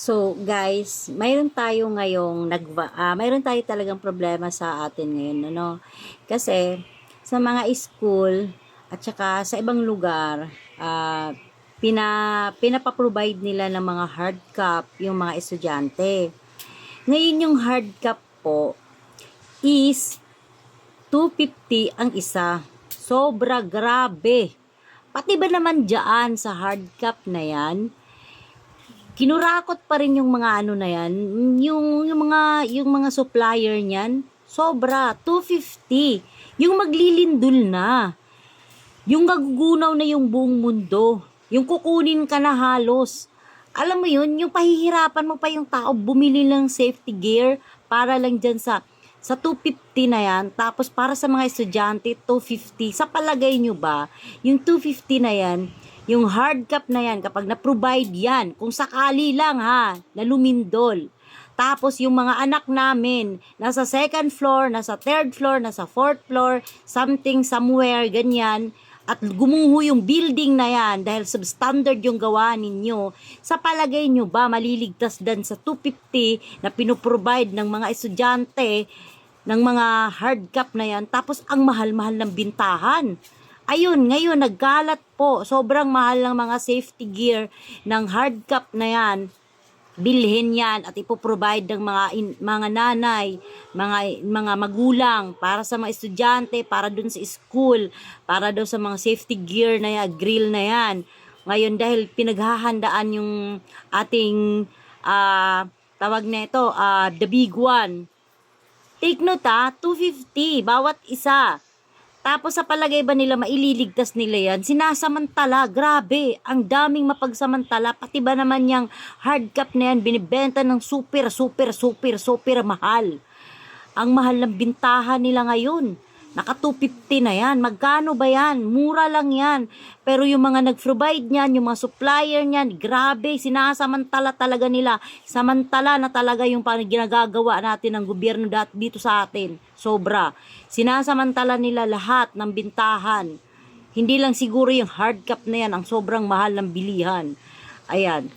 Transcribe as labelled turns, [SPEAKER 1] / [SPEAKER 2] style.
[SPEAKER 1] So, guys, mayroon tayo ngayong nag ah, mayroon tayo talagang problema sa atin ngayon, ano? Kasi sa mga school at saka sa ibang lugar, ah, pina pinapa-provide nila ng mga hard cop yung mga estudyante. Ngayon yung hard cop po is 250 ang isa. Sobra grabe. Pati ba naman dyan sa hard cap na yan, kinurakot pa rin yung mga ano na yan, yung, yung mga yung mga supplier niyan, sobra 250. Yung maglilindol na. Yung gagugunaw na yung buong mundo. Yung kukunin ka na halos. Alam mo yun, yung pahihirapan mo pa yung tao bumili ng safety gear para lang dyan sa sa 250 na yan, tapos para sa mga estudyante, 250. Sa palagay nyo ba, yung 250 na yan, yung hard cap na yan, kapag na-provide yan, kung sakali lang ha, na lumindol. Tapos yung mga anak namin, nasa second floor, nasa third floor, nasa fourth floor, something, somewhere, ganyan, at gumuho yung building na yan dahil substandard yung gawa ninyo, sa palagay nyo ba maliligtas dan sa 250 na pinoprovide ng mga estudyante ng mga hard cap na yan tapos ang mahal-mahal ng bintahan. Ayun, ngayon nagkalat po, sobrang mahal ng mga safety gear ng hard cap na yan bilhin yan at ipoprovide ng mga in, mga nanay, mga mga magulang para sa mga estudyante, para dun sa school, para daw sa mga safety gear na yan, grill na yan. Ngayon dahil pinaghahandaan yung ating ah, tawag na ito, ah, the big one. Take note ha, 250 bawat isa. Tapos sa palagay ba nila maililigtas nila yan? Sinasamantala, grabe, ang daming mapagsamantala. Pati ba naman yung hard cap na yan, binibenta ng super, super, super, super mahal. Ang mahal ng bintahan nila ngayon. Naka 250 na yan. Magkano ba yan? Mura lang yan. Pero yung mga nag-provide niyan, yung mga supplier niyan, grabe, sinasamantala talaga nila. Samantala na talaga yung ginagagawa natin ng gobyerno dito sa atin. Sobra. Sinasamantala nila lahat ng bintahan. Hindi lang siguro yung hard cap na yan ang sobrang mahal ng bilihan. Ayan.